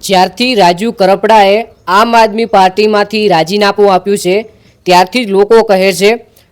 જ્યારથી રાજુ કરપડાએ આમ આદમી પાર્ટીમાંથી રાજીનામું આપ્યું છે, ત્યારથી જ લોકો કહે છે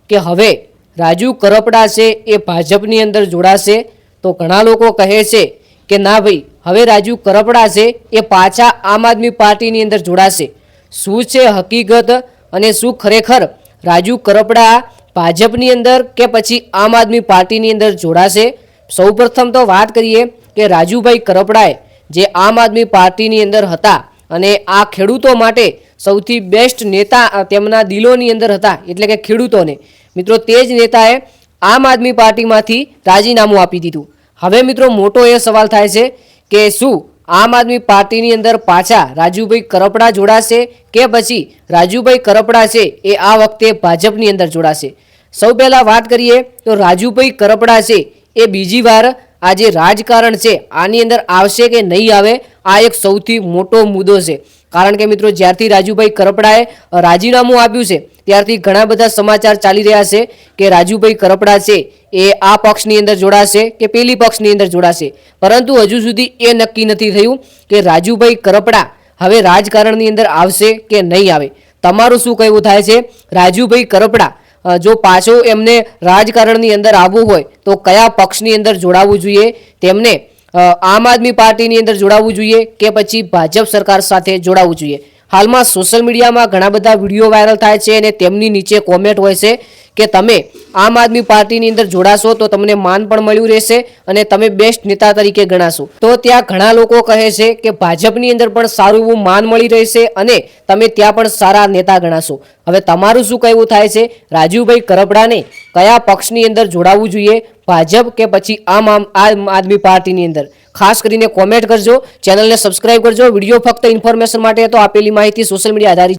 કે હવે રાજુ કરપડા છે એ ભાજપની અંદર જોડાશે. તો ઘણા લોકો કહે છે કે ના ભાઈ, હવે રાજુ કરપડા છે એ પાછા આમ આદમી પાર્ટીની અંદર જોડાશે. શું છે હકીકત અને શું ખરેખર રાજુ કરપડા ભાજપની અંદર કે પછી આમ આદમી પાર્ટીની અંદર જોડાશે? સૌપ્રથમ તો વાત કરીએ કે રાજુભાઈ કરપડાએ જે આમ આદમી પાર્ટીની અંદર હતા અને આ ખેડૂતો માટે સૌથી બેસ્ટ નેતા તેમના દિલોની અંદર હતા, એટલે કે ખેડૂતોને. મિત્રો, તે જ નેતાએ આમ આદમી પાર્ટીમાંથી રાજીનામું આપી દીધું. હવે મિત્રો, મોટો એ સવાલ થાય છે કે શું આમ આદમી પાર્ટીની અંદર પાછા રાજુભાઈ કરપડા જોડાશે કે પછી રાજુભાઈ કરપડા છે એ આ વખતે ભાજપની અંદર જોડાશે? સૌ પહેલાં વાત કરીએ તો રાજુભાઈ કરપડા છે એ બીજી વાર આ જે રાજકારણ છે, આની અંદર આવશે કે નહીં આવે, આ એક સૌથી મોટો મુદ્દો છે. કારણ કે મિત્રો, જ્યારથી રાજુભાઈ કરપડાએ રાજીનામું આપ્યું છે, ત્યારથી ઘણા બધા સમાચાર ચાલી રહ્યા છે કે રાજુભાઈ કરપડા છે એ આ પક્ષની અંદર જોડાશે કે પેલી પક્ષની અંદર જોડાશે. પરંતુ હજુ સુધી એ નક્કી નથી થયું કે રાજુભાઈ કરપડા હવે રાજકારણની અંદર આવશે કે નહીં આવે. તમારું શું કહેવું થાય છે? રાજુભાઈ કરપડા જો પાછો એમને રાજકારણની અંદર આવવું હોય, તો કયા પક્ષની અંદર જોડાવવું જોઈએ? તેમને આમ આદમી પાર્ટીની અંદર જોડાવવું જોઈએ કે પછી ભાજપ સરકાર સાથે જોડાવવું જોઈએ? હાલમાં સોશિયલ મીડિયામાં ઘણા બધા વીડિયો વાયરલ થાય છે અને તેમની નીચે કોમેન્ટ હોય છે કે તમે આમ આદમી પાર્ટીની અંદર જોડાશો તો તમને માન પણ મળ્યું રહેશે અને તમે બેસ્ટ નેતા તરીકે ગણાશો. તો ત્યાં ઘણા લોકો કહે છે કે ભાજપની અંદર પણ સારું એવું માન મળી રહેશે અને તમે ત્યાં પણ સારા નેતા ગણાશો. હવે તમારું શું કહેવું થાય છે? રાજીવભાઈ કરપડાને કયા પક્ષની અંદર જોડાવવું જોઈએ? ભાજપ કે પછી આમ આમ આમ આદમી પાર્ટીની અંદર? ખાસ કરીને કોમેન્ટ કરજો. ચેનલને સબસ્ક્રાઇબ કરજો. વીડિયો ફક્ત ઇન્ફોર્મેશન માટે તો આપેલી માહિતી સોશિયલ મીડિયા આધારિત